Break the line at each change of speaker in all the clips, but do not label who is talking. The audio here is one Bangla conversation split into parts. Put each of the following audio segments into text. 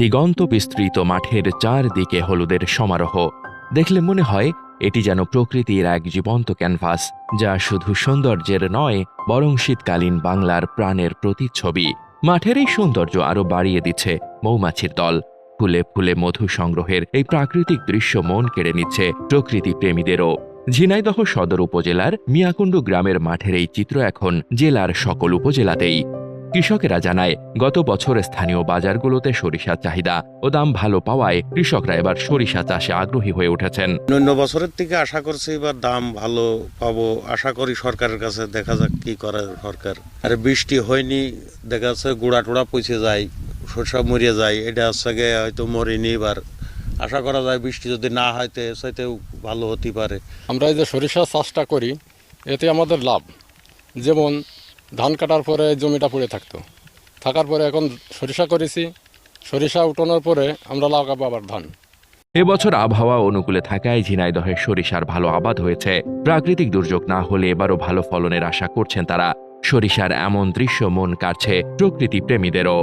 দিগন্ত বিস্তৃত মাঠের চারদিকে হলুদের সমারোহ। দেখলে মনে হয় এটি যেন প্রকৃতির এক জীবন্ত ক্যানভাস, যা শুধু সৌন্দর্যের নয়, বরং শীতকালীন বাংলার প্রাণের প্রতিচ্ছবি। মাঠের এই সৌন্দর্য আরও বাড়িয়ে দিচ্ছে মৌমাছির দল। ফুলে ফুলে মধু সংগ্রহের এই প্রাকৃতিক দৃশ্য মন কেড়ে নিচ্ছে প্রকৃতি প্রেমীদেরও। ঝিনাইদহ সদর উপজেলার মিয়াকুণ্ডু গ্রামের মাঠের এই চিত্র এখন জেলার সকল উপজেলাতেই। কৃষকেরা জানায় গত বছর স্থানীয় বাজারগুলোতে সরিষার চাহিদা ও দাম ভালো পাওয়ায় কৃষকরা এবার সরিষা চাষে আগ্রহী হয়ে উঠেছেন।
অন্য বছরের থেকে আশা করছি এবার দাম ভালো পাবো। আশা করি সরকারের কাছে দেখা যাক কি করে সরকার। আর বৃষ্টি হয়নি দেখা যাচ্ছে গুড়া টুড়া পচে যায় সরষা মরিয়ে যায় এটা হচ্ছে গিয়ে হয়তো মরিনি এবার। আশা করা যায় বৃষ্টি যদি না হয় তো সেটাও ভালো হতে পারে।
আমরা এই যে সরিষা চাষটা করি এতে আমাদের লাভ। যেমন ধান কাটার পরে জমিটা পড়ে থাকতো। থাকার পরে এখন সরিষা করেছি। সরিষা উঠানোর পরে আমরা লাগাবো আবার ধান।
এবছর আবহাওয়া অনুকূলে থাকায় ঝিনাইদহের সরিষার ভালো আবাদ হয়েছে। প্রাকৃতিক দুর্যোগ না হলে এবারও ভালো ফলনের আশা করছেন তারা। সরিষার এমন দৃশ্য মন কাটছে প্রকৃতি প্রেমীদেরও।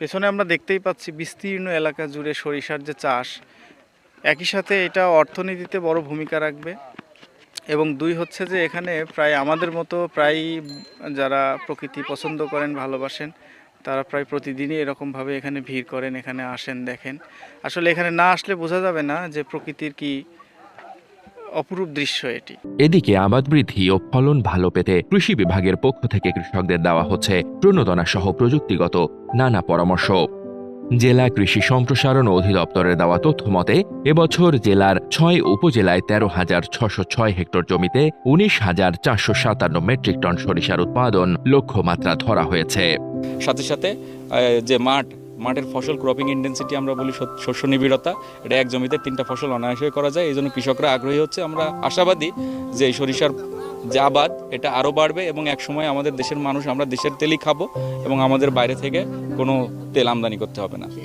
পেছনে আমরা দেখতেই পাচ্ছি বিস্তীর্ণ এলাকা জুড়ে সরিষার যে চাষ। একই সাথে এটা অর্থনীতিতে বড় ভূমিকা রাখবে। এবং দুই হচ্ছে যে এখানে প্রায় আমাদের মতো প্রায় যারা প্রকৃতি পছন্দ করেন, ভালোবাসেন, তারা প্রায় প্রতিদিনই এরকমভাবে এখানে ভিড় করেন, এখানে আসেন, দেখেন। আসলে এখানে না আসলে বোঝা যাবে না যে প্রকৃতির কি অপরূপ দৃশ্য এটি।
এদিকে আবাদ বৃদ্ধি ও ফলন ভালো পেতে কৃষি বিভাগের পক্ষ থেকে কৃষকদের দেওয়া হচ্ছে প্রণোদনা সহ প্রযুক্তিগত নানা পরামর্শ। জেলা কৃষি সম্প্রসারণ অধিদপ্তরের দেওয়া তথ্য মতে, এবছর জেলার ছয় উপজেলায় তেরো হাজার ছশো ছয় হেক্টর জমিতে উনিশ হাজার চারশো সাতান্ন মেট্রিক টন সরিষার উৎপাদন লক্ষ্যমাত্রা ধরা হয়েছে।
সাথে সাথে যে মাঠ, মাঠের ফসল ক্রপিং ইন্টেন্সিটি আমরা বলি শস্য- নিবিড়তা, এটা এক জমিতে তিনটা ফসল অনায়াসে করা যায়, এই জন্য কৃষকরা আগ্রহী হচ্ছে। আমরা আশাবাদী যে এই সরিষার যে আবাদ, এটা আরও বাড়বে এবং এক সময় আমাদের দেশের মানুষ, আমরা দেশের তেলই খাব এবং আমাদের বাইরে থেকে কোনো তেল আমদানি করতে হবে না।